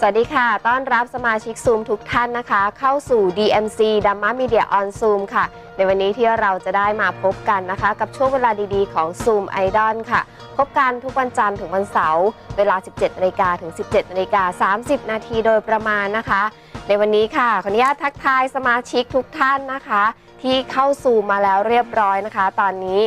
สวัสดีค่ะ ต้อนรับสมาชิกซูมทุกท่านนะคะ เข้าสู่ DMC d a m m a Media on Zoom ค่ะ ในวันนี้ที่เราจะได้มาพบกันนะคะ กับช่วงเวลาดีๆ ของ Zoom Idol ค่ะ พบกันทุกวันจันทร์ถึงวันเสาร์เวลา 17นาฬิกาถึง 17นาฬิกา30 นาทีโดยประมาณนะคะ ในวันนี้ค่ะ ขออนุญาตทักทายสมาชิกทุกท่านนะคะ ที่เข้าซูมมาแล้วเรียบร้อยนะคะ ตอนนี้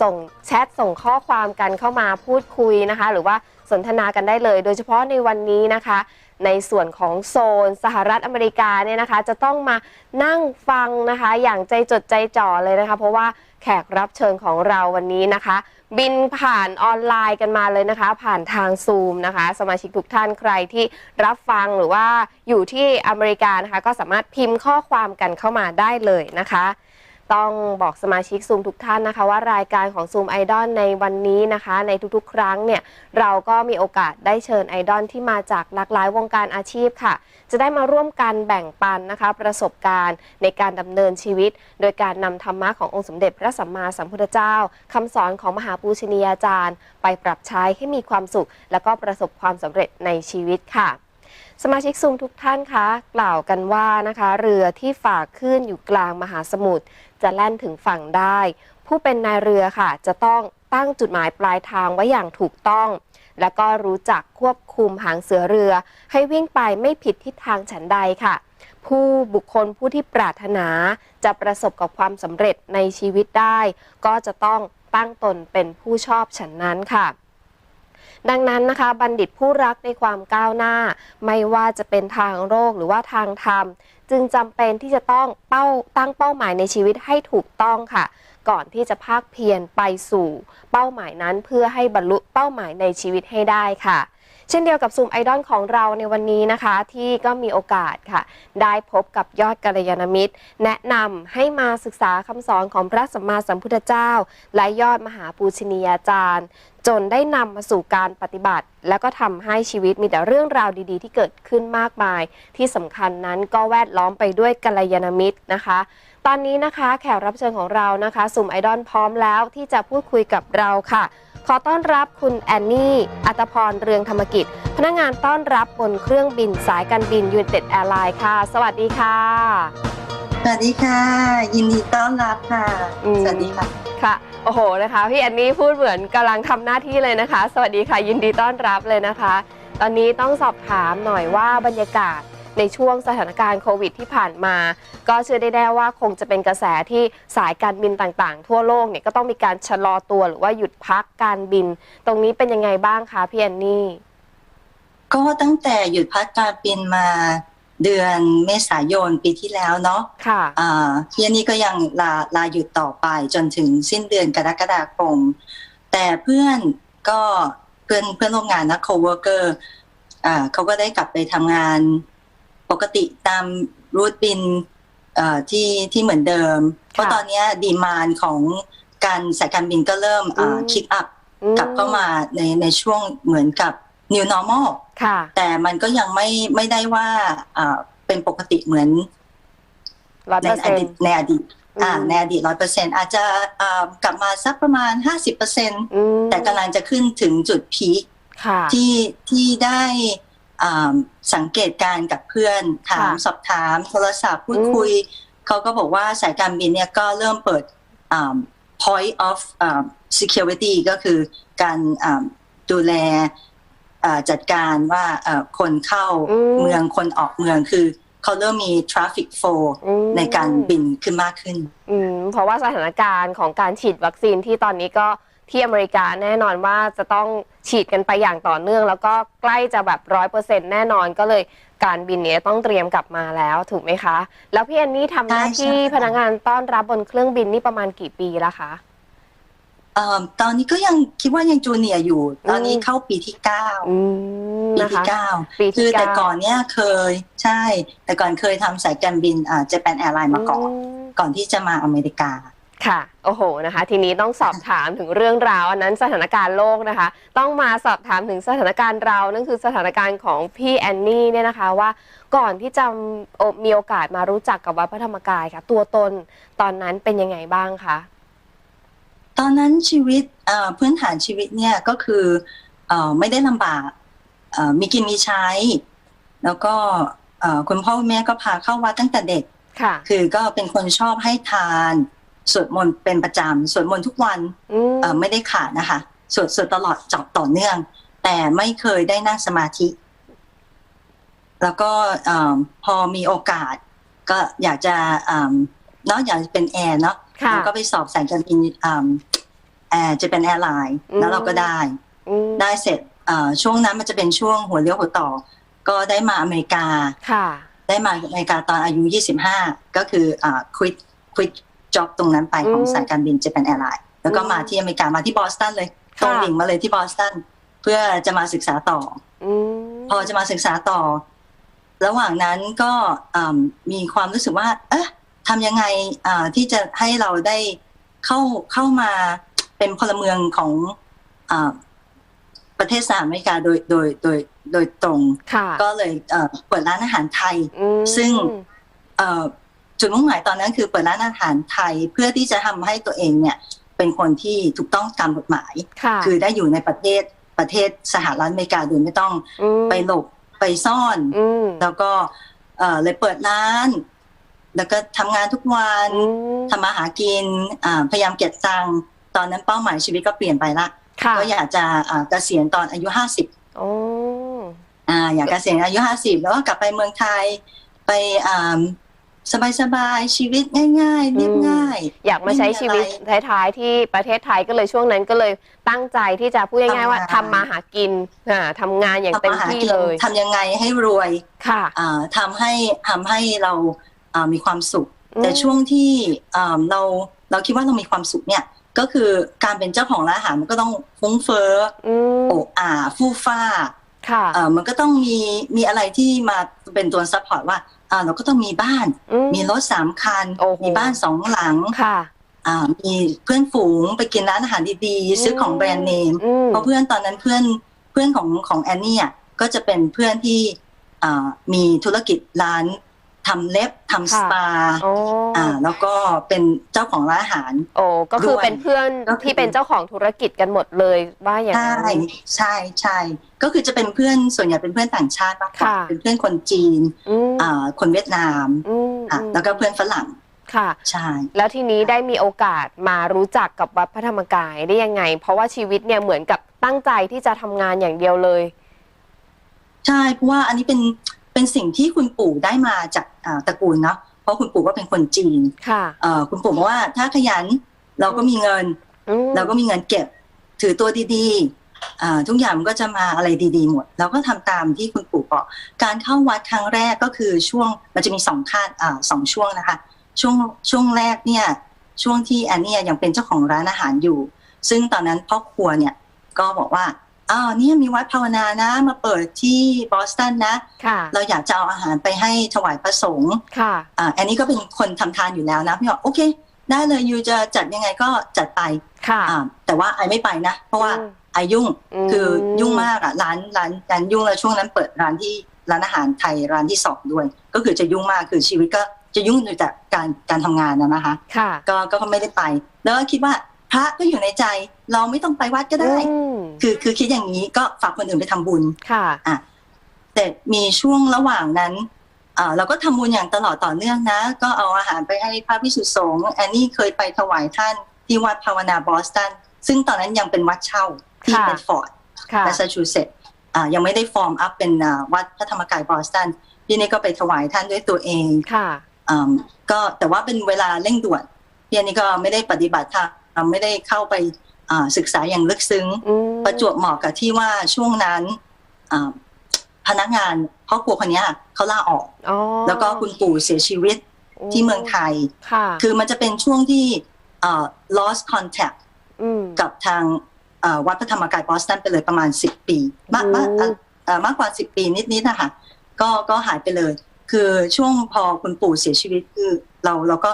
ส่งแชทส่งข้อความกันเข้ามาพูดคุยนะคะ หรือว่า สนทนากันได้เลย โดยเฉพาะในวันนี้นะคะ ในส่วนของโซนสหรัฐอเมริกาเนี่ยนะคะ จะต้องมานั่งฟังนะคะ อย่างใจจดใจจ่อเลยนะคะ เพราะว่าแขกรับเชิญของเราวันนี้นะคะ บินผ่านออนไลน์กันมาเลยนะคะ ผ่านทางซูมนะคะ สมาชิกทุกท่านใครที่รับฟังหรือว่าอยู่ที่อเมริกานะคะ ก็สามารถพิมพ์ข้อความกันเข้ามาได้เลยนะคะ ต้องบอกสมาชิกซูมทุกท่านนะคะ ว่ารายการของซูมไอดอลในวันนี้นะคะ ในทุกๆ ครั้งเนี่ยเราก็มีโอกาสได้เชิญไอดอลที่มาจากหลากหลายวงการอาชีพค่ะ จะได้มาร่วมกันแบ่งปันนะคะ ประสบการณ์ในการดำเนินชีวิต โดยการนำธรรมะขององค์สมเด็จพระสัมมาสัมพุทธเจ้าคำสอนของมหาปูชนียาจารย์ ไปปรับใช้ให้มีความสุข และก็ประสบความสำเร็จในชีวิตค่ะ สมาชิกซูมทุกท่านคะกล่าวกันว่านะคะ เรือที่ฝากขึ้นอยู่กลางมหาสมุทรจะแล่นถึงฝั่งได้ ผู้เป็นนายเรือค่ะ จะต้องตั้งจุดหมายปลายทางไว้อย่างถูกต้อง และก็รู้จักควบคุมหางเสือเรือ ให้วิ่งไปไม่ผิดทิศทางฉันใดค่ะ ผู้บุคคลผู้ที่ปรารถนาจะประสบกับความสำเร็จในชีวิตได้ ก็จะต้องตั้งตนเป็นผู้ชอบฉันนั้นค่ะ ดังนั้นนะคะ บัณฑิตผู้รักในความก้าวหน้า ไม่ว่าจะเป็นทางโลกหรือว่าทางธรรม จึงจำเป็นที่จะต้องเป้าตั้งเป้าหมายในชีวิตให้ถูกต้องค่ะ ก่อนที่จะภาคเพียรไปสู่ เป้าหมายนั้นเพื่อให้บรรลุเป้าหมายในชีวิตให้ได้ค่ะ เช่นเดียวกับซูมไอดอลของเราในวันนี้นะคะ ที่ก็มีโอกาสค่ะ ได้พบกับยอดกัลยาณมิตร แนะนำให้มาศึกษาคำสอนของพระสัมมาสัมพุทธเจ้า และยอดมหาปูชนียาจารย์ จนได้นำมาสู่การปฏิบัติ แล้วก็ทำให้ชีวิตมีแต่เรื่องราวดีๆ ที่เกิดขึ้นมากมาย ที่สำคัญนั้นก็แวดล้อมไปด้วยกัลยาณมิตรนะคะ ตอนนี้นะคะแขกรับเชิญของเรานะคะ สุ่มไอดอลพร้อมแล้วที่จะพูดคุยกับเราค่ะ ขอต้อนรับคุณแอนนี่ อัตพรเรืองธรรมกิจ พนักงานต้อนรับบนเครื่องบินสายการบินยู n นเต็ดแอร์ไลน์ค่ะ สวัสดีค่ะ สวัสดีค่ะ ยินดีต้อนรับค่ะอืมสวัสดีค่ะค่ะโอ้โหนะคะพี่แอนนี่พูดเหมือนกำลังทำหน้าที่เลยนะคะ สวัสดีค่ะ ยินดีต้อนรับเลยนะคะ ตอนนี้ต้องสอบถามหน่อยว่าบรรยากาศ ในช่วงสถานการณ์โควิดที่ผ่านมา ก็เชื่อได้แน่ว่าคงจะเป็นกระแสที่สายการบินต่างๆ ทั่วโลกเนี่ยก็ต้องมีการชะลอตัวหรือว่าหยุดพักการบิน ตรงนี้เป็นยังไงบ้างคะพี่แอนนี่ ก็ตั้งแต่หยุดพักการบินมาเดือนเมษายนปีที่แล้วเนาะค่ะอ่าพี่อันนี้ก็ยังลาลาหยุดต่อไปจนถึงสิ้นเดือนกรกฎาคม แต่เพื่อนก็เพื่อนเพื่อนร่วมงานนะ coworker อ่าเขาก็ได้กลับไปทำงาน ปกติตามรูทบินเอ่อที่ที่เหมือนเดิม เพราะตอนเนี้ดีมานของการสายการบินก็เริ่มอ่าอืมคิดอัพอืมกลับเข้ามาในในช่วงเหมือนกับ new normal ค่ะแต่มันก็ยังไม่ไม่ได้ว่าอ่าเป็นปกติเหมือนร้อยในเปอร์อเซ็นดีตต์ในอดีตอ่าในอดีตร้อยเปอร์เซ็นอาจจะอ่ากลับมาสักประมาณห้าสิบเปอร์เซ็นแต่กำลังจะขึ้นถึงจุดพีคค่ะที่ที่ได้อ่า สังเกตการณ์กับเพื่อนถามค่ะสอบถาม โทรศัพท์พูดอืมคุย เขาก็บอกว่าสายการบินเนี่ยก็เริ่มเปิดอ่า point of อ่า security ก็คือการอ่าดูแลอ่าจัดการว่าเอ่อคนเข้าอืมเมืองคนออกเมืองคือเขาเริ่มมี traffic flow อืมในการบินขึ้นมากขึ้นอืมเพราะว่าสถานการณ์ของการฉีดวัคซีนที่ตอนนี้ก็ที่อเมริกาแน่นอนว่าจะต้อง ฉีดกันไปอย่างต่อเนื่อง แล้วก็ใกล้จะแบบร้อยเปอร์เซ็นแน่นอนก็เลยการบินเนี้ต้องเตรียมกลับมาแล้วถูกไหมคะ แล้วพี่แอนนี่ทำหน้าใช่ที่ใช่พนักงานต้อนรับบนเครื่องบินนี่ประมาณกี่ปีแล้วคะ เอ่อตอนนี้ก็ยังคิดว่ายังจูเนียร์อยู่ ตอนนี้อืมเข้าปีที่เก้าอืมปีนะที่คะ เก้าปีคืที่อแต่เาก่อนเนี้ยเคยใช่ แต่ก่อนเคยทำสายการบินอ่าเจแปนแอร์ไลน์มาก่อน ม ก่อนที่จะมาอเมริกา ค่ะ โอ้โห นะคะ ทีนี้ต้องสอบถามถึงเรื่องราวอันนั้นสถานการณ์โลกนะคะ ต้องมาสอบถามถึงสถานการณ์เรา นั่นคือสถานการณ์ของพี่แอนนี่เนี่ยนะคะว่าก่อนที่จะโอมีโอกาสมารู้จักกับวัดพระธรรมกายค่ะ ตัวตนตอนนั้นเป็นยังไงบ้างคะ ตอนนั้นชีวิตเอ่อพื้นฐานชีวิตเนี่ยก็คือเอ่อไม่ได้ลำบากเอ่อมีกินมีใช้ แล้วก็เอ่อคุณพ่อคุณแม่ก็พาเข้าวัดตั้งแต่เด็กค่ะคือก็เป็นคนชอบให้ทาน สวดมนต์เป็นประจำสวดมนต์ทุกวันอืมเอ่อไม่ได้ขาดนะคะสวดสวดตลอดจอบต่อเนื่อง แต่ไม่เคยได้นั่งสมาธิ แล้วก็เอิ่มพอมีโอกาส ก็อยากจะเอิ่มเนอกอยากจะเป็นแอร์เนาะค่ะแล้วก็ไปสอบสายการบินเอิ่มแอร์จะเป็นแอร์ไลน์อืมแล้วเราก็ได้อืมได้เสร็จเอ่อช่วงนั้นมันจะเป็นช่วงหัวเลี้ยวหัวต่อ ก็ได้มาอเมริกาค่ะได้มาอเมริกาตอนอายุ 25 ก็คืออ่าควิดควิด จ็อบตรงนั้นไปของอืมสายการบินจะเป็นแอร์ไลน์แล้วก็อืมมาที่อเมริกามาที่บอสตันเลยตรงค่ะดิ่งมาเลยที่บอสตันเพื่อจะมาศึกษาต่ออืมพอจะมาศึกษาต่อ ระหว่างนั้นก็อืมมีความรู้สึกว่า เอ๊ะทำยังไงอ่าที่จะให้เราได้เข้าเข้ามาเป็นพลเมืองของอาประเทศสหรัฐอเมริกาโดยโดยโดยโดยตรงค่ะก็เลยเอ่อเปิดร้านอาหารไทยอืมซึ่งเอ่อ จุดมุ่งหมายตอนนั้นคือเปิดร้านอาหารไทยเพื่อที่จะทำให้ตัวเองเนี่ยเป็นคนที่ถูกต้องตามกฎหมายค่ะคือได้อยู่ในประเทศประเทศสหรัฐอเมริกาโดยไม่ต้องมไปหลบไปซ่อนอืมแล้วก็เอ่อเลยเปิดร้าน แล้วก็ทำงานทุกวันอืมทำมาหากินอ่าพยายามเก็บตังค์ตอนนั้นเป้าหมายชีวิตก็เปลี่ยนไปละค่ะก็อยากจะอ่าเกษียณตอนอายุห้าสิบโอ้อ่าอยากเกษียณอายุห้าสิบแล้วก็กลับไปเมืองไทยไปอ่า สบายๆชีวิตง่ายๆเรียบง่าย อยากมาใช้ชีวิตไม่มีอะไรท้ายๆที่ประเทศไทยก็เลยช่วงนั้นก็เลยตั้งใจที่จะพูดง่ายๆว่าทำทำงานมาหากินอ่าทำงานอย่างเต็มทำมาหาที่กินเลยทำยังไงให้รวยค่ะอ่าทำให้ทำให้เราอ่ามีความสุข แต่อืมช่วงที่อ่าเราเราคิดว่าเรามีความสุขเนี่ยก็คือการเป็นเจ้าของร้านอาหารมันก็ต้องฟุ้งเฟ้ออืมโอบอ่าฟู่ฟ้าค่ะเอ่อมันก็ต้องมีมีอะไรที่มาเป็นตัวซัพพอร์ตว่าอ่า เราก็ต้องมีบ้านอืมีรถสามคันโอ้โหมีบ้านสองหลังค่ะอ่ามีเพื่อนฝูงไปกินร้านอาหารดีๆซื้อของแบรนด์เนมอืมเพราะเพื่อนตอนนั้นเพื่อนเพื่อนของของแอนนี่อะก็จะเป็นเพื่อนที่อ่ามีธุรกิจร้าน ทำเล็บทำสปาโอ้อ่าแล้วก็เป็นเจ้าของร้านอาหาร โอ้ก็คือด้วยเป็นเพื่อนก็คือ ที่เป็นเจ้าของธุรกิจกันหมดเลยว่าอย่างใช่นั้น ใช่ใช่ก็คือจะเป็นเพื่อนส่วนใหญ่เป็นเพื่อนต่างชาติมากกว่าค่ะ เป็นเพื่อนคนจีนอืมอ่าคนเวียดนามอืมอะอืมแล้วก็เพื่อนฝรั่งค่ะ ใช่ แล้วทีนี้ได้มีโอกาสมารู้จักกับวัดพระธรรมกายได้ยังไง เพราะว่าชีวิตเนี่ยเหมือนกับตั้งใจที่จะทำงานอย่างเดียวเลย ใช่เพราะว่าอันนี้เป็น เป็นสิ่งที่คุณปู่ได้มาจากอ่าตระกูลเนาะเพราะคุณปู่ก็เป็นคนจีนค่ะเอ่อคุณปู่บอกว่าถ้าขยันเราก็มีเงินอืมเราก็มีเงินเก็บ ถือตัวดีๆอ่าทุกอย่างมันก็จะมาอะไรดีๆหมด เราก็ทำตามที่คุณปู่บอกการเข้าวัดครั้งแรกก็คือช่วงมันจะมีสองขั้นอ่าสองช่วงนะคะ ช่วงช่วงแรกเนี่ยช่วงที่แอนเนี่ยยังเป็นเจ้าของร้านอาหารอยู่ ซึ่งตอนนั้นพ่อครัวเนี่ยก็บอกว่า อ้าวเนี่ยมีวัดภาวนานะ มาเปิดที่บอสตันนะค่ะเราอยากจะเอาอาหารไปให้ถวายพระสงฆ์ค่ะอ่าแอนนี่ก็เป็นคนทำทานอยู่แล้วนะพี่บอกโอเค ได้เลยยูจะจัดยังไงก็จัดไปค่ะอ่าแต่ว่าไอไม่ไปนะ เพราะว่าอืมไอยุ่งมคือยุ่งมากอะร้านร้านร้านยุ่งแล้วช่วงนั้นเปิดร้านที่ร้านอาหารไทยร้านที่สองด้วย ก็คือจะยุ่งมากคือชีวิตก็จะยุ่งอยู่แต่การการทำงานนะนะคะค่ะก็ก็ไม่ได้ไป แล้วก็คิดว่าพระก็อยู่ในใจ เราไม่ต้องไปวัดก็ได้อืม คือคือคิดอย่างนี้ก็ฝากคนอื่นไปทำบุญค่ะแต่มีช่วงระหว่างนั้นเอ่อเราก็ทำบุญอย่างตลอดต่อเนื่องนะ ก็เอาอาหารไปให้พระพิสุสงฆ์แอนนี่เคยไปถวายท่านที่วัดภาวนาบอสตัน ซึ่งตอนนั้นยังเป็นวัดเช่าที่ค่ะเบดฟอร์ดค่ะแมสซาชูเซตส์อ่ายังไม่ได้ฟอร์มอัพเป็นอ่าวัดพระธรรมกายบอสตันพี่นี่ก็ไปถวายท่านด้วยตัวเองค่ะอ่าก็แต่ว่าเป็นเวลาเร่งด่วนพี่นี่ก็ไม่ได้ปฏิบัติธรรมไม่ได้เข้าไปอ่า ศึกษาอย่างลึกซึ้งอืมประจวบเหมาะกับที่ว่าช่วงนั้นอ่าพนักงานครอบครัวคนเนี้ยเขาลาออกอ๋อแล้วก็คุณปู่เสียชีวิตที่เมืองไทยค่ะคือมันจะเป็นช่วงที่อ่า lost contact อืมกับทางเอ่อวัดพระธรรมกายบอสตันไปเลยประมาณ10ปี มากมากโอ้เอ่อเอ่อมากกว่า10ปีนิดๆนะคะก็ก็หายไปเลย คือช่วงพอคุณปู่เสียชีวิตคือเราเราก็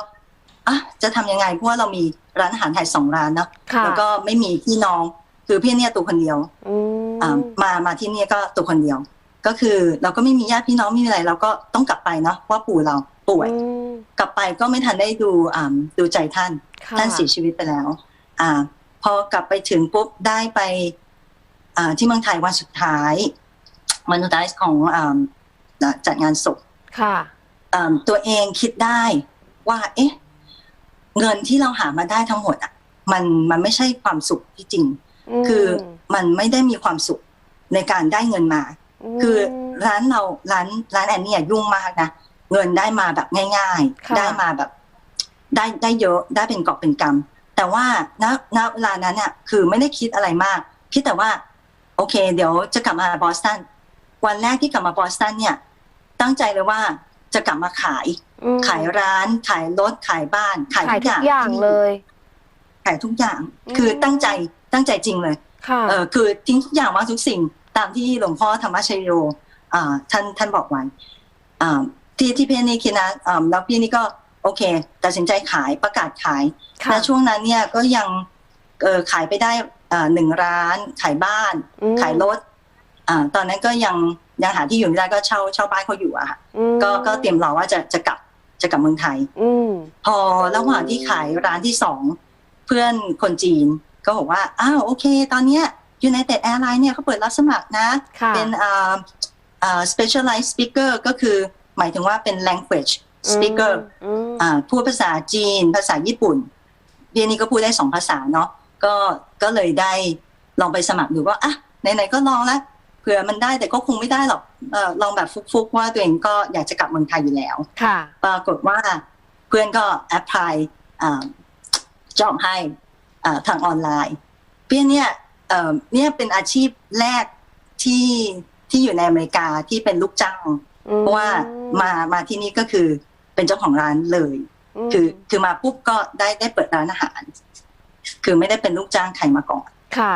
อะจะทำยังไงเพราะว่าเรามี ร้านอาหารไทยสองร้านเนาะค่ะแล้วก็ไม่มีพี่น้องคือพี่เนี่ยตัวคนเดียวอืมอ่ามามาที่เนี่ยก็ตัวคนเดียว ก็คือเราก็ไม่มีญาติพี่น้องไม่มีอะไร เราก็ต้องกลับไปเนาะเพราะว่าปู่เราป่วยอืมกลับไปก็ไม่ทันได้ดูอ่าดูใจท่านค่ะท่านเสียชีวิตไปแล้ว อ่า พอกลับไปถึงปุ๊บได้ไป อ่าที่เมืองไทยวันสุดท้ายวันสุดท้ายของอ่าจัดงานศพค่ะเอิ่มตัวเองคิดได้ว่า เอ๊ะ เงินที่เราหามาได้ทั้งหมดอะมันมันไม่ใช่ความสุขที่จริงมคือมันไม่ได้มีความสุขในการได้เงินมามคือร้านเราร้านร้านแอนเนี่ยยุ่งมากนะเงินได้มาแบบง่ายค่ะๆได้มาแบบ ได้ได้เยอะได้เป็นกอบเป็นกำแต่ว่าณณเวลานั้นเนี่ยคือไม่ได้คิดอะไรมาก คิดแต่ว่า โอเค เดี๋ยวจะกลับมาบอสตันวันแรกที่กลับมาบอสตันเนี่ย ตั้งใจเลยว่า จะกลับมาขายอืมขายร้าน ขายรถขายบ้าน ขายขายทุกทุอกย่างอย่างที่เลย ขายทุกอย่างอืมคือตั้งใจตั้งใจจริงเลยค่ะเออคือทิ้งทุกอย่างวางทุกสิ่งตามที่หลวงพ่อธรรมชโยอ่าท่านท่านบอกไว้อ่าที่ที่พี่นี่คิดนะอ่าแล้วพี่นี่ก็โอเคตัดสินใจขายประกาศขายค่ะและช่วงนั้นเนี่ยก็ยังเออขายไปได้อ่าหนึ่งร้าน ขายบ้านอืมขายรถอ่าตอนนั้นก็ยัง ยังหาที่อยู่ไม่ได้ก็เช่าเช่าบ้านเขาอยู่อะค่ะอืมก็ก็เตรียมรอว่าจะจะกลับจะกลับเมืองไทยอืมพอระหว่างที่ขายร้านที่สองเพื่อนคนจีนก็บอกว่าอ้าวโอเค ตอนเนี้ย United Airlines เนี่ยเขาเปิดรับสมัครนะค่ะเป็นอ่าอ่า specialized speaker ก็คือหมายถึงว่าเป็น language speaker อืมอ่าพูดภาษาจีน ภาษาญี่ปุ่นเบียนี่ก็พูดได้สองภาษาเนาะก็ก็เลยได้ลองไปสมัครดูว่าอะไหนๆก็ลองแล้ว เผื่อมันได้แต่ก็คงไม่ได้หรอกเออลองแบบฟุกๆว่าตัวเองก็อยากจะกลับเมืองไทยอยู่แล้วค่ะปรากฏว่าเพื่อนก็แอพพลายจอบให้อ่าทางออนไลน์เพื่อนเนี่ยเอ่อเนี่ยเป็นอาชีพแรกที่ที่อยู่ในอเมริกาที่เป็นลูกจ้างเพราะว่ามามาที่นี่ก็คือเป็นเจ้าของร้านเลยมคือคือมาปุ๊บก็ได้ได้เปิดร้านอาหาร คือไม่ได้เป็นลูกจ้างใครมาก่อนค่ะ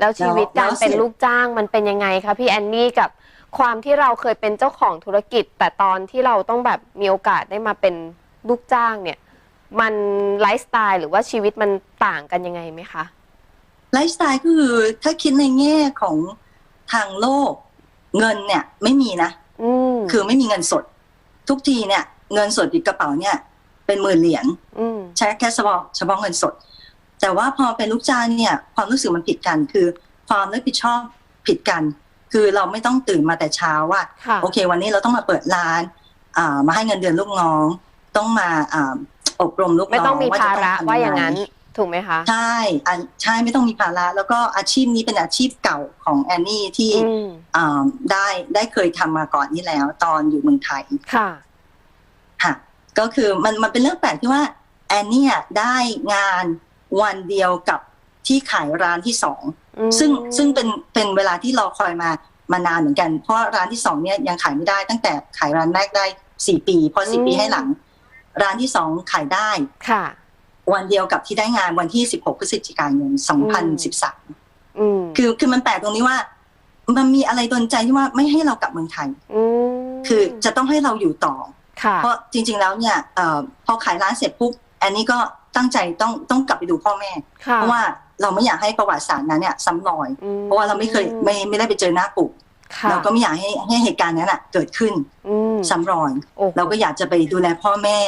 แล้วชีวิตแล้วการแล้วเป็นเสร็จลูกจ้างมันเป็นยังไงคะพี่แอนนี่กับความที่เราเคยเป็นเจ้าของธุรกิจ แต่ตอนที่เราต้องแบบมีโอกาสได้มาเป็นลูกจ้างเนี่ย มันไลฟ์สไตล์หรือว่าชีวิตมันต่างกันยังไงไหมคะไลฟ์สไตล์ก็คือถ้าคิดในแง่ของทางโลก เงินเนี่ยไม่มีนะอืมคือไม่มีเงินสด ทุกทีเนี่ย เงินสดติดกระเป๋าเนี่ย เป็นหมื่นเหรียญอืมใช้แค่เฉพาะเฉพาะเงินสด แต่ว่าพอเป็นลูกจ้างเนี่ยความรู้สึกมันผิดกัน คือความรับผิดชอบผิดกัน คือเราไม่ต้องตื่นมาแต่เช้าว่าค่ะโอเค วันนี้เราต้องมาเปิดร้านอ่ามาให้เงินเดือนลูกน้อง ต้องมาอ่าอบรมลูกน้องไม่ต้องมีว่จภาระทำว่าอย่างไนั้นถูกไหมคะ ใช่อันใช่ไม่ต้องมีภาระ แล้วก็อาชีพนี้เป็นอาชีพเก่าของแอนนี่ที่อืมอ่าได้ได้เคยทำมาก่อนนี่แล้ว ตอนอยู่เมืองไทยค่ะค่ะ ก็คือมันมันเป็นเรื่องแปลกที่ว่าแอนเนี่ยได้งาน วันเดียวกับที่ขายร้านที่สองอืมซึ่งซึ่งเป็นเป็นเวลาที่รอคอยมามานานเหมือนกัน เพราะร้านที่สองเนี่ยยังขายไม่ได้ตั้งแต่ขายร้านแรกได้สี่ปี พอสี่ปีให้หลัง ร้านที่สองขายได้ค่ะ วันเดียวกับที่ได้งานวันที่16พฤศจิกายน2013อืมคือคือมันแปลกตรงนี้ว่า มันมีอะไรดนใจที่ว่าไม่ให้เรากลับเมืองไทยมคือจะต้องให้เราอยู่ต่อค่ะเพราะจริง ๆ แล้วเนี่ยเอ่อพอขายร้านเสร็จปุ๊บแอนนี่ก็ ตั้งใจต้องต้องกลับไปดูพ่อแม่ค่ะเพราะว่าเราไม่อยากให้ประวัติศาสตร์นั้นเนี่ยซ้ำรอยอืมเพราะว่าเราไม่เคยไม่ไม่ได้ไปเจอหน้าปู่ค่ะเราก็ไม่อยากให้ให้เหตุการณ์นั้นอะเกิดขึ้นอืมซ้ำรอยโอ้โหเราก็อยากจะไปดูแลพ่อแม่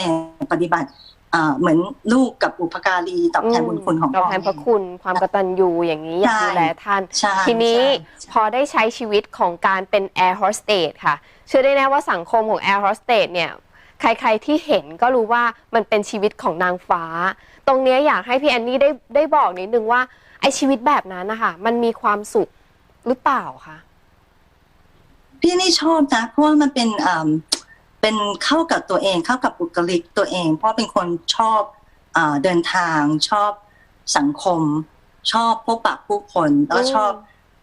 ปฏิบัติอ่าเหมือนลูกกับอุปการีตอบแทนบุญคุณของตอบพ่อแทนพระแม่คุณความกตัญญูอย่างนี้อยากใช่ดูแลท่านใช่ทีนี้ใช่ใช่พอได้ใช้ชีวิตของการเป็นแอร์โฮสเตสค่ะ เชื่อได้แน่ว่าสังคมของแอร์โฮสเตสเนี่ย ใครๆที่เห็นก็รู้ว่ามันเป็นชีวิตของนางฟ้า ตรงเนี้ยอยากให้พี่แอนนี่ได้ได้บอกนิดนึงว่าไอชีวิตแบบนั้นนะคะมันมีความสุขหรือเปล่าคะพี่นี่ชอบนะเพราะว่ามันเป็นอ่าเป็นเข้ากับตัวเองเข้ากับบุคลิกตัวเอง เพราะเป็นคนชอบอาเดินทางชอบสังคม ชอบพบปะผู้คนแล้วชอบ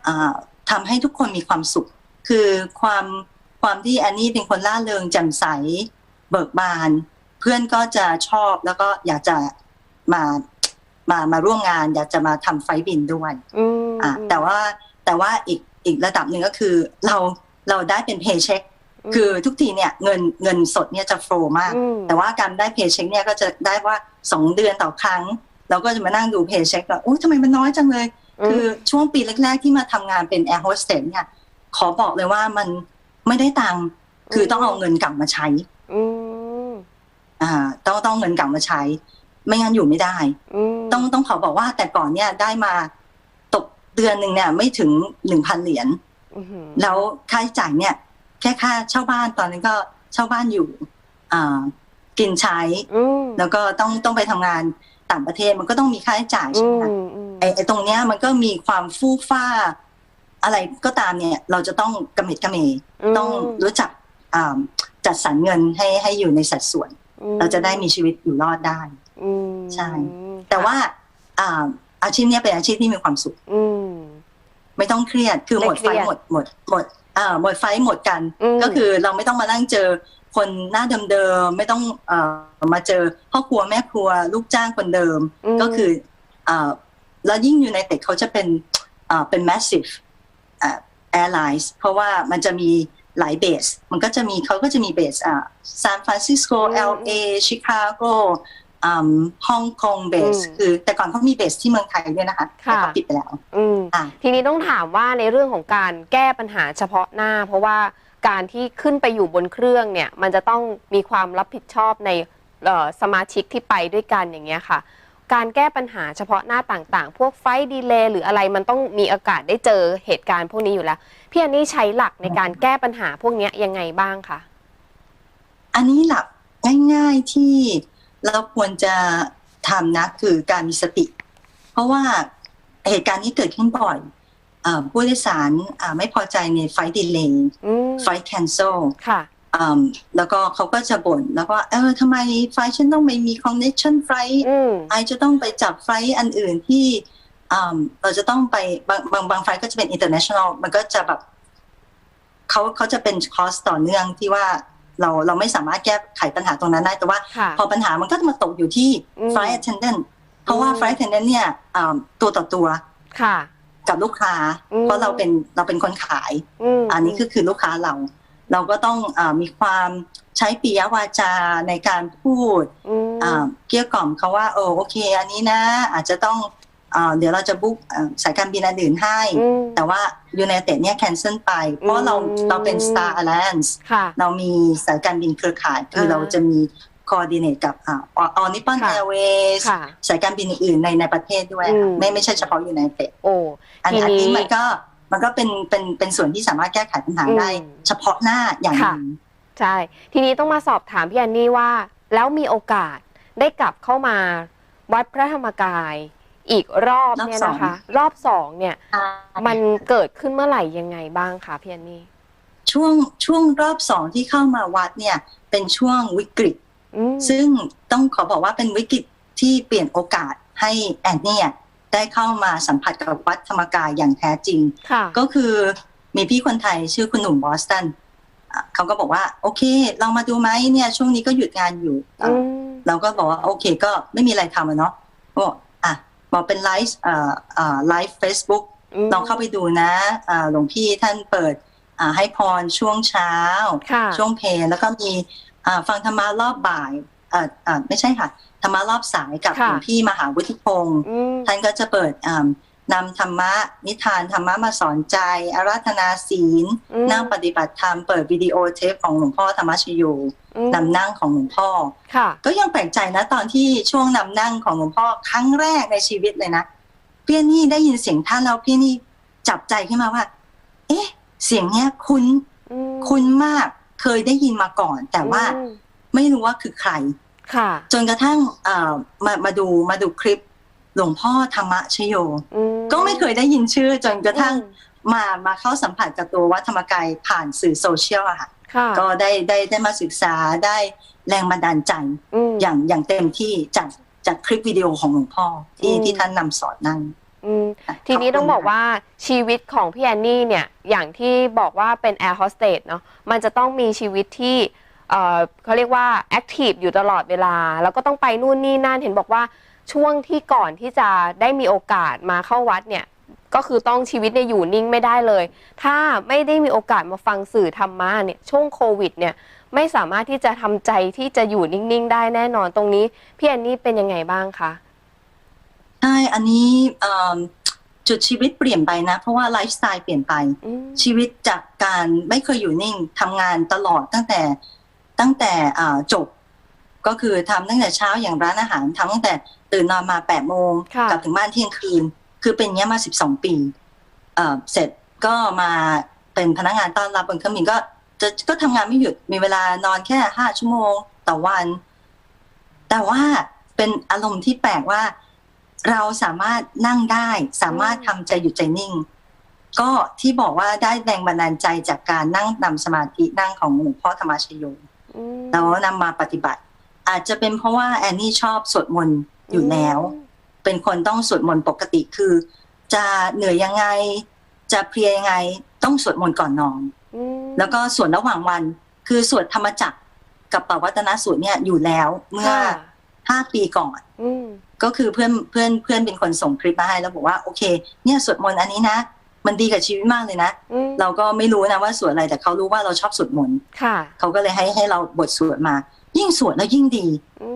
อาทำให้ทุกคนมีความสุข คือความความที่แอนนี้เป็นคนล่าเริงแจ่มใส เบิกบาน เพื่อนก็จะชอบแล้วก็อยากจะมามามาร่วมงาน อยากจะมาทำไฟล์บินด้วยอืมอะแต่ว่าแต่ว่าอีกอีกระดับหนึ่งก็คือ เราเราได้เป็นเพย์เช็คคือทุกทีเนี่ยเงินเงินสดเนี่ยจะโฟลมากมแต่ว่าการได้เพย์เช็คเนี่ยก็จะได้ว่าสองเดือนต่อครั้ง เราก็จะมานั่งดูเพย์เช็คว่าโอ้ทำไมมันน้อยจังเลย คือช่วงปีแรก ๆ ที่มาทำงานเป็นแอร์โฮสเตสเนี่ยขอบอกเลยว่ามันไม่ได้ตังค์คือต้องเอาเงินกลับมาใช้ อืมอ่าต้องต้องเงินกลับมาใช้ ไม่งั้นอยู่ไม่ได้มต้องต้องขอบอกว่าแต่ก่อนเนี่ยได้มาตกเดือนหนึ่งเนี่ย ไม่ถึงหนึ่งพันเหรียญอื้อหือแล้วค่าใช้จ่ายเนี่ย แค่ค่าเช่าบ้านตอนนั้นก็เช่าบ้านอยู่ อ่า กินใช้อืมแล้วก็ต้องต้องไปทำงานต่างประเทศมันก็ต้องมีค่าใช้จ่ายอืใช่ไหมคะมอืมไอ้ไอ้ตรงเนี้ยมันก็มีความฟู่ฟ้า อะไรก็ตามเนี่ย เราจะต้องกระเม็ดกระเมต้องรู้จักอ่า จัดสรรเงินให้ให้อยู่ในสัดส่วนอืมเราจะได้มีชีวิตอยู่รอดได้อืมใช่ แต่ว่าอ่าอาชีพเนี้ยเป็นอาชีพที่มีความสุขอืมไม่ต้องเครียดคือไม่หมดไฟเครียดหมดหมดหมดอ่าหมดไฟหมดกันอืมก็คือเราไม่ต้องมานั่งเจอคนหน้าเดิมๆไม่ต้องเอ่อมาเจอพ่อครัวแม่ครัว ลูกจ้างคนเดิมมก็คืออ่าแล้วยิ่งอยู่ในเต็ดเขาจะเป็นอ่าเป็น massive อ่า airlines เพราะว่ามันจะมี หลายเบส มันก็จะมีเขาก็จะมีเบสอ่าซานฟรานซิสโก LA ชิคาโกอ่าฮ่องกงเบสคือแต่ก่อนเขามีเบสที่เมืองไทยด้วยนะคะแต่เขาปิดไปแล้วอืมอะทีนี้ต้องถามว่าในเรื่องของการแก้ปัญหาเฉพาะหน้า เพราะว่าการที่ขึ้นไปอยู่บนเครื่องเนี่ย มันจะต้องมีความรับผิดชอบในเอ่อสมาชิกที่ไปด้วยกันอย่างเงี้ยค่ะ การแก้ปัญหาเฉพาะหน้าต่างๆ พวกไฟดีเลย์หรืออะไรมันต้องมีโอกาสได้เจอเหตุการณ์พวกนี้อยู่แล้ว พี่อันนี่ใช้หลักในการแก้ปัญหาพวกเนี้ยยังไงบ้างคะ อันนี้หลักง่ายๆที่เราควรจะทำนะคือการมีสติ เพราะว่าเหตุการณ์นี้เกิดขึ้นบ่อยเอ่อผู้โดยสารอ่าไม่พอใจในไฟดีเลย์อืมไฟแคนเซลค่ะ แล้วก็เขาก็จะบ่นแล้วก็เออทำไมไฟล์ฉันต้องไม่มีคอนเน c ชันไฟล์อืมไอจะต้องไปจับไฟล์อันอื่นที่อ่าเราจะต้องไปบางบางบางไฟล์ก็จะเป็น international มันก็จะแบบเขาเขาจะเป็นคอสต่อเนื่องที่ว่าเราเราไม่สามารถแก้ไขปัญหาตรงนั้นได้ แต่ว่าค่ะพอปัญหามันก็จะมาตกอยู่ที่อืม flight attendant เพราะว่าอืม flight attendant เนี่ยอ่าตัวต่อตัวค่ะกับลูกค้าอืมเพราะเราเป็นเราเป็นคนขายมอันนี้คือคือลูกค้าเรา เราก็ต้องอามีความใช้ปิยวาจาในการพูดมอ่าเกลี้ยกล่อมเขาว่าเออโอเค อันนี้นะ อาจจะต้องอ่าเดี๋ยวเราจะบุ๊กอ่าสายการบินอันอื่นให้อืมแต่ว่ายูไนเต็ดเนี่ยแคนเซิลไป เพราะเราอืมเราเป็น Star Alliance ค่ะเรามีสายการบินเครือข่าย คืออาเราจะมีคอ r d ดิเนตกับอ่าออนิปอนค่ะแอร์เวย์ค่ะสายการบินอื่นๆในในประเทศด้วยอืค่ะมไม่ไม่ใช่เฉพาะยูไนเต็ดโอ้อันทีอันนี้นี้มันก็ มันก็เป็นเป็นเป็นส่วนที่สามารถแก้ไขปัญหาได้อืมเฉพาะหน้าอย่างหค่ะนึ่งใช่ ทีนี้ต้องมาสอบถามพี่แอนนี่ว่า แล้วมีโอกาสได้กลับเข้ามาวัดพระธรรมกายอีกรอบเนี่ยนะคะ รอบสองเนี่ย มันเกิดขึ้นเมื่อไหร่ยังไงบ้างคะพี่แอนนี่ช่วงช่วงรอบสองที่เข้ามาวัดเนี่ย เป็นช่วงวิกฤตอืมซึ่งต้องขอบอกว่าเป็นวิกฤตที่เปลี่ยนโอกาสให้แอนเนี่ย ได้เข้ามาสัมผัสกับวัดธรรมกายอย่างแท้จริงค่ะก็คือมีพี่คนไทยชื่อคุณหนุ่มบอสตันอะเขาก็บอกว่า โอเค เรามาดูไหมเนี่ย ช่วงนี้ก็หยุดงานอยู่อืมเราก็บอกว่าโอเค ก็ไม่มีอะไรทำอะเนาะบอกอะบอกเป็นไลฟ์เอ่อเอ่อไลฟ์เฟซบุ๊กลองเข้าไปดูนะอ่าหลวงพี่ท่านเปิดอ่าให้พรช่วงเช้าค่ะช่วงเพลแล้วก็มีอ่าฟังธรรมะรอบบ่ายอ่าอ่าไม่ใช่ค่ะ ธรรมะรอบสายกับค่ะหลวงพี่มหาวุฒิพงศ์อืมท่านก็จะเปิดอ่านำธรรมะนิทานธรรมะมาสอนใจ อาราธนาศีลอืมนั่งปฏิบัติธรรมเปิดวิดีโอเทปของหลวงพ่อธรรมชโยอืมนำนั่งของหลวงพ่อค่ะก็ยังแปลกใจนะตอนที่ช่วงนำนั่งของหลวงพ่อครั้งแรกในชีวิตเลยนะพี่นี่ได้ยินเสียงท่านแล้วพี่นี่จับใจขึ้นมาว่า เอ๊ะ เสียงเนี้ยคุ้นอืมคุ้นมากเคยได้ยินมาก่อน แต่ว่าอืมไม่รู้ว่าคือใครค่ะ จนกระทั่งเอ่อมามาดูมาดูคลิปหลวงพ่อธรรมชโยอืมก็ไม่เคยได้ยินชื่อ จนกระทั่งอืมมามาเข้าสัมผัสกับตัววัดธรรมกายผ่านสื่อโซเชียลอะค่ะค่ะก็ได้ได้ได้มาศึกษาได้แรงบันดาลใจมอย่างอย่างเต็มที่จากจากคลิปวิดีโอของหลวงพ่อที่อืมที่ท่านนำสอนนั่นอืมทีนี้ต้องบอกว่าชีวิตของพี่แอนนี่เนี่ย อย่างที่บอกว่าเป็นแอร์โฮสเตสเนาะมันจะต้องมีชีวิตที่ เอ่อเขาเรียกว่าแอคทีฟอยู่ตลอดเวลา แล้วก็ต้องไปนู่นนี่นั่นเห็นบอกว่าช่วงที่ก่อนที่จะได้มีโอกาสมาเข้าวัดเนี่ยก็คือต้องชีวิตเนี่ยอยู่นิ่งไม่ได้เลย ถ้าไม่ได้มีโอกาสมาฟังสื่อธรรมะเนี่ยช่วงโควิดเนี่ยไม่สามารถที่จะทำใจที่จะอยู่นิ่งๆ ได้แน่นอนตรงนี้พี่แอนนี่เป็นยังไงบ้างคะใช่อันนี้เอิ่มจุดชีวิตเปลี่ยนไปนะ เพราะว่าไลฟ์สไตล์เปลี่ยนไป อืมชีวิตจากการไม่เคยอยู่นิ่งทำงานตลอดตั้งแต่ ตั้งแต่อ่าจบก็คือทำตั้งแต่เช้าอย่างร้านอาหารทำตั้งแต่ตื่นนอนมาแปดโมงค่ะกลับถึงบ้านเที่ยงคืน คือเป็นอย่างเงี้ยมาสิบสองปีเอ่อเสร็จก็มาเป็นพนักงานต้อนรับบนเครื่องบินก็จะก็ทำงานไม่หยุดมีเวลานอนแค่ห้าชั่วโมงต่อวัน แต่ว่าเป็นอารมณ์ที่แปลกว่า เราสามารถนั่งได้ สามารถทำใจหยุดใจนิ่ง ก็ที่บอกว่าได้แรงบันดาลใจจากการนั่งนำสมาธินั่งของหลวงพ่อธรรมชโยอืม แล้วนำมาปฏิบัติ อาจจะเป็นเพราะว่าแอนนี่ชอบสวดมนต์อยู่แล้ว เป็นคนต้องสวดมนต์ปกติคือ จะเหนื่อยยังไง จะเพลียยังไง ต้องสวดมนต์ก่อนนอนอืมแล้วก็ส่วนระหว่างวัน คือสวดธรรมจักรกับปวัตนสูตรเนี่ยอยู่แล้วเมื่อค่ะห้าปีก่อนอืมก็คือเพื่อนเพื่อนเพื่อนเป็นคนส่งคลิปมาให้แล้วบอกว่าโอเค เนี่ยสวดมนต์อันนี้นะ มันดีกับชีวิตมากเลยนะอืมเราก็ไม่รู้นะว่าสวดอะไรแต่เขารู้ว่าเราชอบสวดมนต์ค่ะเขาก็เลยให้ให้เราบทสวดมา ยิ่งสวดแล้วยิ่งดี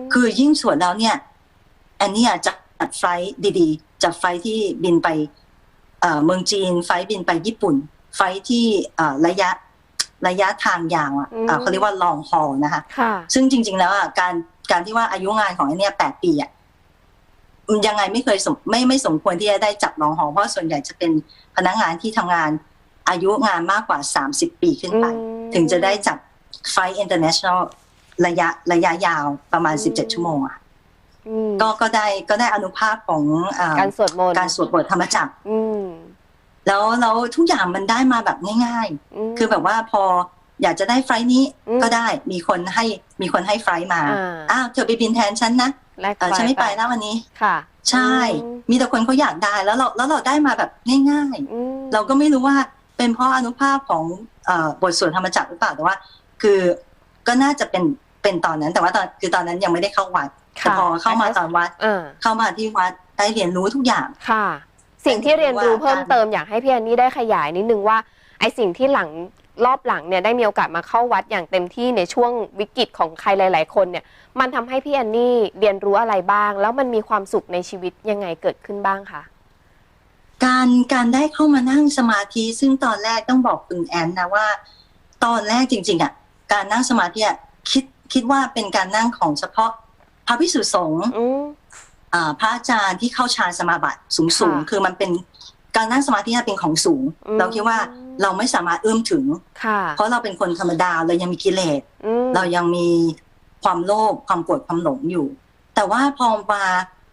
มคือยิ่งสวดแล้วเนี่ย อันเนี้ยจะจัดไฟลท์ดีๆจัดไฟลท์ที่บินไปเอ่อเมืองจีน ไฟลท์บินไปญี่ปุ่น ไฟลท์ที่เอ่อระยะระยะทางยาวอะอ่าเขาเรียกว่า long haul นะคะค่ะซึ่งจริง ๆ แล้วอะการการที่ว่าอายุงานของไอ้เนี่ยแปดปีอะมัน ยังไงไม่เคยสมไม่ไม่สมควรที่จะได้จับ long haul เพราะส่วนใหญ่จะเป็นพนักงานที่ทำงานอายุงานมากกว่า 30 ปีขึ้นไปอืมถึงจะได้จับไฟ international ระยะระยะยาวประมาณอืม17 ชั่วโมงอะอืมก็ก็ได้ก็ได้อนุภาพของอ่าการสวดมนต์การสวดบทธรรมจักรอืมแล้วแล้วทุกอย่างมันได้มาแบบง่ายมๆคือแบบว่าพออยากจะได้ไฟล์นี้อืมก็ได้มีคนให้มีคนให้ไฟล์มาอ่าอ้าวเธอไปบินแทนฉันนะ แลกเออฉันไม่ไปแล้ววันนี้ค่ะ ใช่อืมมีแต่คนเขาอยากได้แล้วเราแล้วเราได้มาแบบง่ายอืมๆเราก็ไม่รู้ว่าเป็นเพราะอนุภาพของเอ่อบทสวดธรรมจักรหรือเปล่าแต่ว่า คือก็น่าจะเป็นเป็นตอนนั้น แต่ว่าตอนคือตอนนั้นยังไม่ได้เข้าวัดแต่ค่ะพอเข้ามาตอนวัดอ่าเข้ามาที่วัดได้เรียนรู้ทุกอย่างค่ะ สิ่งที่เรียนรู้เพิ่มเติมอยากให้พี่แอนนี่ได้ขยายนิดนึงว่าไอสิ่งที่หลัง รอบหลังเนี่ยได้มีโอกาสมาเข้าวัดอย่างเต็มที่ในช่วงวิกฤตของใครหลาย ๆ คนเนี่ยมันทำให้พี่แอนนี่เรียนรู้อะไรบ้าง แล้วมันมีความสุขในชีวิตยังไงเกิดขึ้นบ้างคะการการได้เข้ามานั่งสมาธิซึ่งตอนแรกต้องบอกคุณแอนนะว่า ตอนแรกจริง ๆอะการนั่งสมาธิอะคิดคิดว่าเป็นการนั่งของเฉพาะพระพิสุสงฆ์อืมอ่าพระอาจารย์ที่เข้าฌานสมาบัติสูงสูงค่ะคือมันเป็น การนั่งสมาธิอะเป็นของสูงอืมเราคิดว่าเราไม่สามารถเอื้อมถึงค่ะเพราะเราเป็นคนธรรมดาเรายังมีกิเลสอืมเรายังมีความโลภความโกรธความหลงอยู่ แต่ว่าพอมา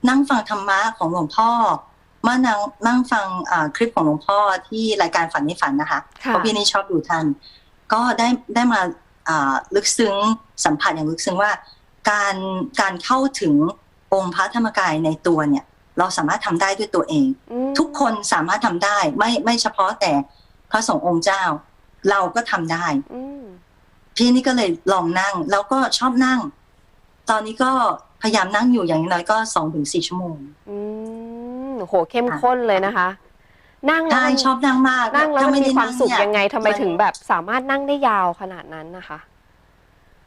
นั่งฟังธรรมะของหลวงพ่อมานั่งนั่งฟังอ่าคลิปของหลวงพ่อที่รายการฝันในฝันนะคะค่ะเพราะพี่นี่ชอบดูท่านก็ได้ได้มาอ่าลึกซึ้งสัมผัสอย่างลึกซึ้งว่า การการเข้าถึงองค์พระธรรมกายในตัวเนี่ย เราสามารถทำได้ด้วยตัวเองอืมทุกคนสามารถทำได้ ไม่ไม่เฉพาะแต่พระสงฆ์องค์เจ้า เราก็ทำได้อืมพี่นี่ก็เลยลองนั่ง แล้วก็ชอบนั่ง ตอนนี้ก็พยายามนั่งอยู่อย่างน้อยก็สองถึงสี่ชั่วโมงอืมโหเข้มข้นเลยนะคะ นั่งแล้วใช่มันชอบนั่งมากนั่งแล้วถ้มันไได้มีความสุขนั่ยังไงทำไมนถึงแบบสามารถนั่งได้ยาวขนาดนั้นนะคะ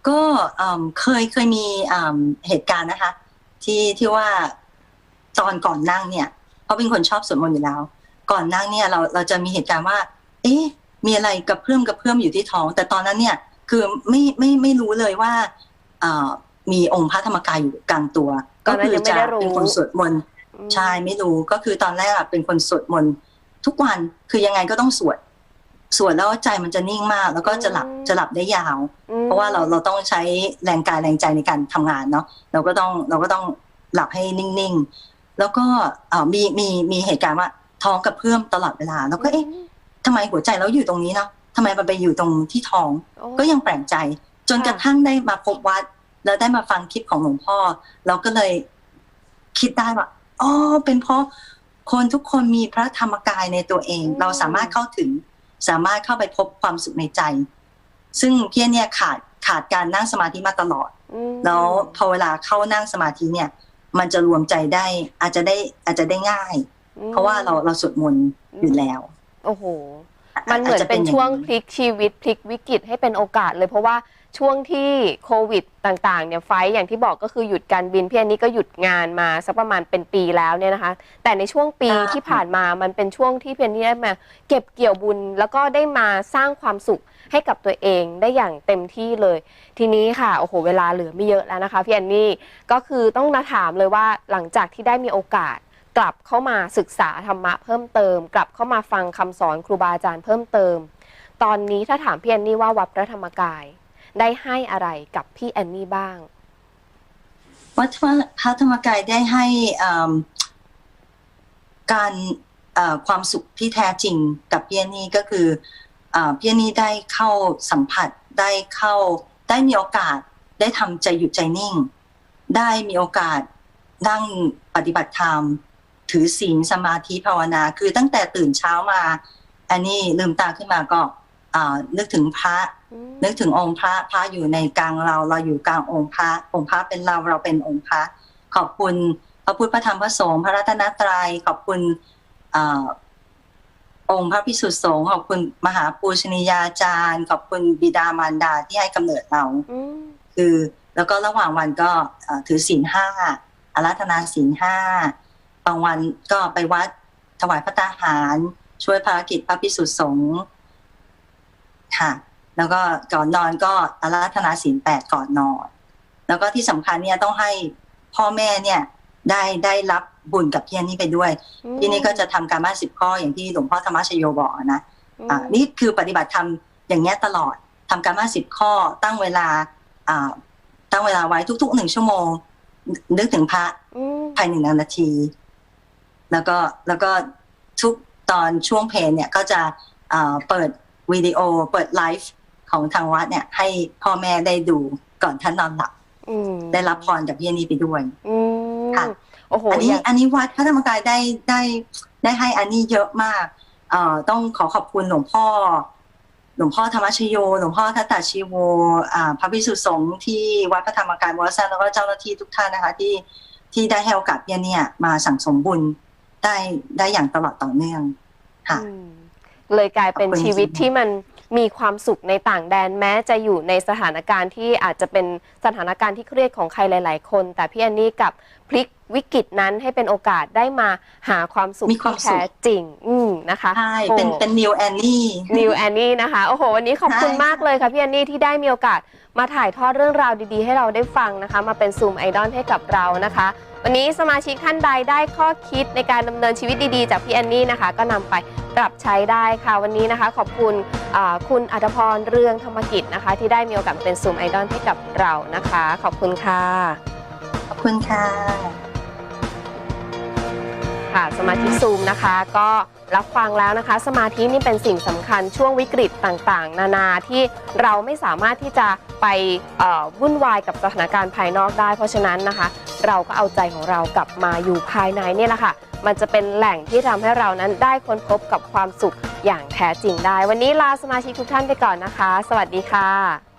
ก็เอิ่มเคยเคยมีอ่าเหตุการณ์นะคะ ที่ที่ว่า ตอนก่อนนั่งเนี่ยเพราะเป็นคนชอบสวดมนต์อยู่แล้ว ก่อนนั่งเนี่ยเราเราจะมีเหตุการณ์ว่า เอ๊ะ มีอะไรกระเพื่อมกระเพื่อมอยู่ที่ท้อง แต่ตอนนั้นเนี่ยคือไม่ไม่ไม่รู้เลยว่าอ่ามีองค์พระธรรมกายอยู่กลางตัวตอนนั้นก็ยังไม่จะได้รู้เป็นคนสวดมนต์อืมใช่ไม่รู้ก็คือตอนแรกอะเป็นคนสวดมนต์ทุกวันคือยังไงก็ต้องสวดสวดแล้วใจมันจะนิ่งมาก แล้วก็จะหลับจะหลับได้ยาวอืมเพราะว่าเราเราต้องใช้แรงกายแรงใจในการทำงานเนาะเราก็ต้องเราก็ต้องหลับให้นิ่งๆ แล้วก็เอ่อมีมีมีเหตุการณ์ว่าท้องกระเพื่อมตลอดเวลา แล้วก็เอ๊ะทำไมหัวใจเราอยู่ตรงนี้เนาะทำไมมันไปอยู่ตรงที่ท้องโอ้ก็ยังแปลกใจ จนค่ะกระทั่งได้มาพบวัด แล้วได้มาฟังคลิปของหลวงพ่อ เราก็เลยคิดได้ว่าอ๋อเป็นเพราะคนทุกคนมีพระธรรมกายในตัวเอง เราสามารถเข้าถึง สามารถเข้าไปพบความสุขในใจ ซึ่งพี่เนี่ยขาดขาดการนั่งสมาธิมาตลอดอืมแล้วพอเวลาเข้านั่งสมาธิเนี่ย มันจะรวมใจได้ อาจจะได้อาจจะได้ง่ายอืมเพราะว่าเราเราสวดมนต์อยู่แล้ว โอ้โห มันเหมือนาจจะเป็นย่าช่วงนี้พลิกชีวิตพลิกวิกฤตให้เป็นโอกาสเลยเพราะว่า ช่วงที่โควิดต่างๆเนี่ยไฟล์อย่างที่บอกก็คือหยุดการบินพี่อันนี้ก็หยุดงานมาสักประมาณเป็นปีแล้วเนี่ยนะคะ แต่ในช่วงปีค่ะ ที่ผ่านมามันเป็นช่วงที่พี่อันนี่ได้มาเก็บเกี่ยวบุญ แล้วก็ได้มาสร้างความสุขให้กับตัวเองได้อย่างเต็มที่เลย ทีนี้ค่ะโอ้โหเวลาเหลือไม่เยอะแล้วนะคะพี่แอนนี่ก็คือต้องมาถามเลยว่าหลังจากที่ได้มีโอกาส กลับเข้ามาศึกษาธรรมะเพิ่มเติม กลับเข้ามาฟังคำสอนครูบาอาจารย์เพิ่มเติม ตอนนี้ถ้าถามพี่แอนนี่ว่าวัดพระธรรมกาย ได้ให้อะไรกับพี่แอนนี่บ้าง วัดพระธรรมกายได้ให้การความสุขที่แท้จริงกับพี่แอนนี่ก็คืออพี่แอนนี่ได้เข้าสัมผัสได้เข้าได้มีโอกาสได้ทำใจหยุดใจนิ่ง ได้มีโอกาสนั่งปฏิบัติธรรม ถือศีลสมาธิภาวนา คือตั้งแต่ตื่นเช้ามา อันนี้ลืมตาขึ้นมาก็ นึกถึงพระ นึกถึงองค์พระพระอยู่ในกลางเรา เราอยู่กลางองค์พระ องค์พระเป็นเราเราเป็นองค์พระ ขอบคุณพระพุทธพระธรรมพระสงฆ์พระรัตนตรัยขอบคุณอาองค์พระพิสุทธิสงฆ์ขอบคุณมหาปูชนียาจารย์ ขอบคุณบิดามารดาที่ให้กำเนิดเราอืมคือแล้วก็ระหว่างวันก็เอ่อถือศีลห้าอารัธนาศีลห้าบางวันก็ไปวัดถวายพระตาหาร ช่วยภารกิจพระพิสุทธิสงฆ์ ค่ะ แล้วก็ก่อนนอนก็อาราธนาศีลแปดก่อนนอน แล้วก็ที่สำคัญเนี่ยต้องให้พ่อแม่เนี่ยได้ได้รับบุญกับพี่อันนี่ไปด้วยพี่นี่ก็จะทำการบ้านสิบข้ออย่างที่หลวงพ่อธรรมชโยบอกนะอ่านี่คือปฏิบัติธรรมอย่างเงี้ยตลอดทำการบ้านสิบข้อตั้งเวลาอ่าตั้งเวลาไว้ทุกๆหนึ่งชั่วโมง นึกถึงพระอืมภายในหนึ่งนาที แล้วก็แล้วก็ทุกตอนช่วงเพลงเนี่ยก็จะอ่าเปิด วิดีโอเปิดไลฟ์ของทางวัดเนี่ยให้พ่อแม่ได้ดูก่อนท่านนอนหลับอืมได้รับพรจากพี่อันนี้ไปด้วยอืมค่ะโอ้โหอันนี้อยากอันนี้วัดพระธรรมกายได้ได้ได้ให้อันนี้เยอะมาก เอ่อต้องขอขอบคุณหลวงพ่อ หลวงพ่อธรรมชโย หลวงพ่อทัตตาชีโวอ่าพระภิกษุสงฆ์ที่วัดพระธรรมกายวรสันแล้วก็เจ้าหน้าที่ทุกท่านนะคะ ที่ที่ได้ให้โอกาสเนี่ยเนี่ยมาสั่งสมบุญได้ได้อย่างตลอดต่อเนื่องค่ะอืม เลยกลายเป็นขอบคุณชีวิตจริงๆที่มันมีความสุขในต่างแดนแม้จะอยู่ในสถานการณ์ที่อาจจะเป็นสถานการณ์ที่เครียดของใครหลาย ๆ คน แต่พี่แอนนี่กลับพลิกวิกฤตนั้นให้เป็นโอกาสได้มาหาความสุขมีความที่สุขแท้จริง อืมนะคะใช่เป็นเป็นนิวแอนนี่นิวแอนนี่นะคะโอ้โหวันนี้ขอบคุณใช่มากเลยค่ะพี่แอนนี่ที่ได้มีโอกาสมาถ่ายทอดเรื่องราวดี ๆ ให้เราได้ฟังนะคะ มาเป็นซูมไอดอลให้กับเรานะคะ วันนี้สมาชิกท่านใดได้ข้อคิดในการดำเนินชีวิตดีๆ จากพี่แอนนี่นะคะ ก็นำไปปรับใช้ได้ค่ะ วันนี้นะคะ ขอบคุณคุณอัตพรเรืองธรรมกิจนะคะ ที่ได้มีโอกาสเป็นซูมไอดอลให้กับเรานะคะ ขอบคุณค่ะ ขอบคุณค่ะ ค่ะสมาธิซูมนะคะ ก็รับฟังแล้วนะคะ สมาธินี่เป็นสิ่งสำคัญช่วงวิกฤตต่างๆ นานาที่เราไม่สามารถที่จะไปวุ่นวายกับสถานการณ์ภายนอกได้ เพราะฉะนั้นนะคะ เราก็เอาใจของเรากลับมาอยู่ภายในนี่แหละค่ะ มันจะเป็นแหล่งที่ทำให้เรานั้นได้ค้นพบกับความสุขอย่างแท้จริงได้ วันนี้ลาสมาชิกทุกท่านไปก่อนนะคะ สวัสดีค่ะ